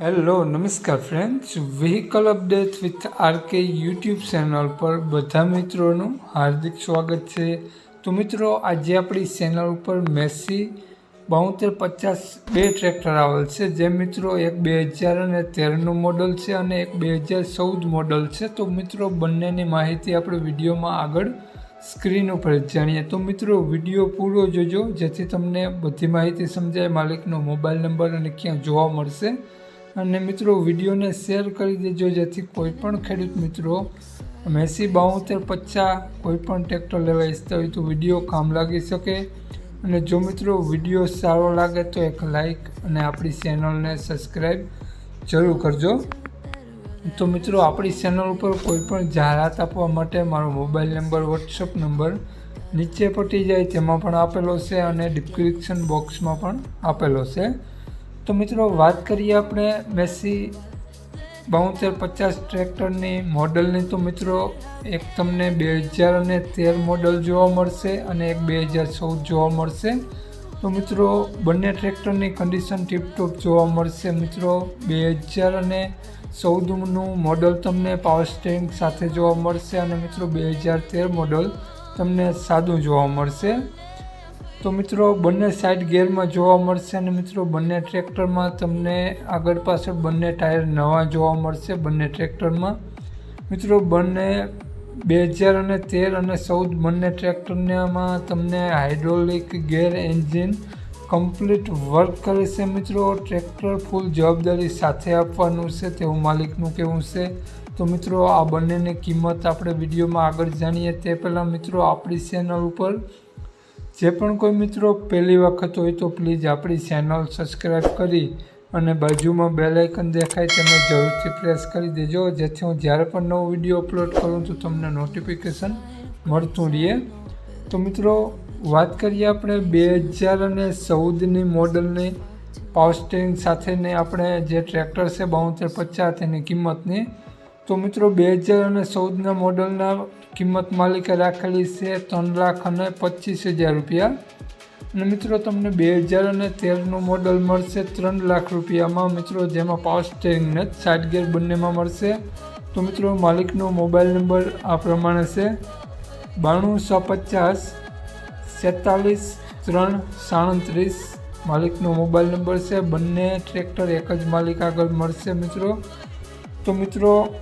Hello નમસ્કાર friends vehicle update with RK YouTube channel પર બધા મિત્રોનું હાર્દિક સ્વાગત છે. તો મિત્રો, આજે આપણી ચેનલ ઉપર મેસી બોતેર પચાસ બે ટ્રેક્ટર આવેલ છે. જે મિત્રો એક બે હજાર અને તેરનું મોડલ છે અને એક બે હજાર ચૌદ મોડલ છે. તો મિત્રો, બંનેની માહિતી આપણે વિડીયોમાં આગળ સ્ક્રીન ઉપર જાણીએ. તો મિત્રો, વીડિયો પૂરો જોજો, જેથી તમને બધી માહિતી સમજાય, માલિકનો મોબાઈલ નંબર અને ક્યાં જોવા મળશે. અને મિત્રો, વિડીયોને શેર કરી દેજો, જેથી કોઈ પણ ખેડૂત મિત્રો મેસી બાઉતેર પચાસ કોઈપણ ટ્રેક્ટર લેવા ઈચ્છતા હોય તો વીડિયો કામ લાગી શકે. અને જો મિત્રો, વીડિયો સારો લાગે તો એક લાઈક અને આપણી ચેનલને સબસ્ક્રાઈબ જરૂર કરજો. તો મિત્રો, આપણી ચેનલ ઉપર કોઈપણ જાહેરાત આપવા માટે મારો મોબાઈલ નંબર, વોટ્સઅપ નંબર નીચે પટી જાય, તેમાં પણ આપેલો છે અને ડિસ્ક્રિપ્શન બોક્સમાં પણ આપેલો છે. તો મિત્રો વાત કરીએ આપણે મેસી બોતેર પચાસ ટ્રેક્ટરની મોડલની. તો મિત્રો એક તમને બે હજાર અને તેર મોડલ જોવા મળશે અને એક બે હજાર ચૌદ જોવા મળશે. તો મિત્રો બંને ટ્રેક્ટરની કન્ડિશન ટીપટોપ જોવા મળશે મિત્રો. બે હજાર અને ચૌદનું મોડલ તમને પાવર સ્ટેરિંગ સાથે જોવા મળશે અને મિત્રો બે હજાર તેર મોડલ તમને સાદું જોવા મળશે. તો મિત્રો, બંને સાઈડ ગેરમાં જોવા મળશે અને મિત્રો, બંને ટ્રેક્ટરમાં તમને આગળ પાછળ બંને ટાયર નવા જોવા મળશે બંને ટ્રેક્ટરમાં મિત્રો, બંને બે હજાર અને તેર અને ચૌદ બંને ટ્રેક્ટરનામાં તમને hydraulic gear engine complete work કરે છે મિત્રો. ટ્રેક્ટર ફૂલ જવાબદારી સાથે આપવાનું છે તેવું માલિકનું કહેવું છે. તો મિત્રો, આ બંનેની કિંમત આપણે વિડીયોમાં આગળ જાણીએ. તે પહેલાં મિત્રો, આપણી ચેનલ ઉપર જે પણ કોઈ મિત્રો પહેલી વખત હોય તો પ્લીઝ આપણી ચેનલ સબસ્ક્રાઈબ કરી અને બાજુમાં બેલ આઇકન દેખાય તેને જરૂરથી પ્રેસ કરી દેજો. જેથી હું જ્યારે પણ નવો વીડિયો અપલોડ કરું તો તમને નોટિફિકેશન મળતું રહે. તો મિત્રો, વાત કરીએ આપણે બે હજાર અને ચૌદની મોડલની પાવર સાથેની આપણે જે ટ્રેક્ટર છે બાઉતેર પચાસ એની કિંમતની. તો મિત્રો, બે હજાર અને ચૌદના મોડલના કિંમત માલિકે રાખેલી છે ત્રણ લાખ અને પચીસ હજાર રૂપિયા. અને મિત્રો, તમને બે હજાર અને તેરનું મોડલ મળશે ત્રણ લાખ રૂપિયામાં. મિત્રો, જેમાં પાવર સ્ટેરિંગને સાઇડ ગેર બંનેમાં મળશે. તો મિત્રો, માલિકનો મોબાઈલ નંબર આ પ્રમાણે છે. બાણું સો પચાસ સેતાલીસ ત્રણ, સાડત્રીસ. માલિકનો મોબાઈલ નંબર છે. બંને ટ્રેક્ટર એક જ માલિક આગળ મળશે, મિત્રો. તો મિત્રો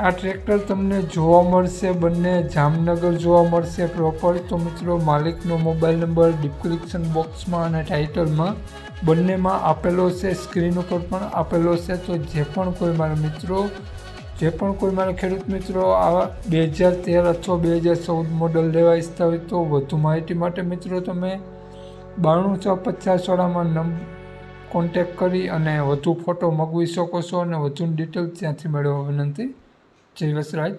આ ટ્રેક્ટર તમને જોવા મળશે, બંને જામનગર જોવા મળશે પ્રોપર તો મિત્રો, માલિકનો મોબાઈલ નંબર ડિસ્ક્રિપ્શન બોક્સમાં અને ટાઇટલમાં બંનેમાં આપેલો છે સ્ક્રીન ઉપર પણ આપેલો છે. તો જે પણ કોઈ મારા મિત્રો, જે પણ કોઈ મારા ખેડૂત મિત્રો આવા બે હજાર તેર અથવા બે હજાર ચૌદ મોડલ લેવા ઈચ્છતા હોય તો વધુ માહિતી માટે મિત્રો તમે બાણું છ પચાસવાળામાં નંબર કોન્ટેક કરી અને વધુ ફોટો મગવી શકો છો અને વધુ ડિટેલ ત્યાંથી મેળવવા વિનંતી. જય વસરાજ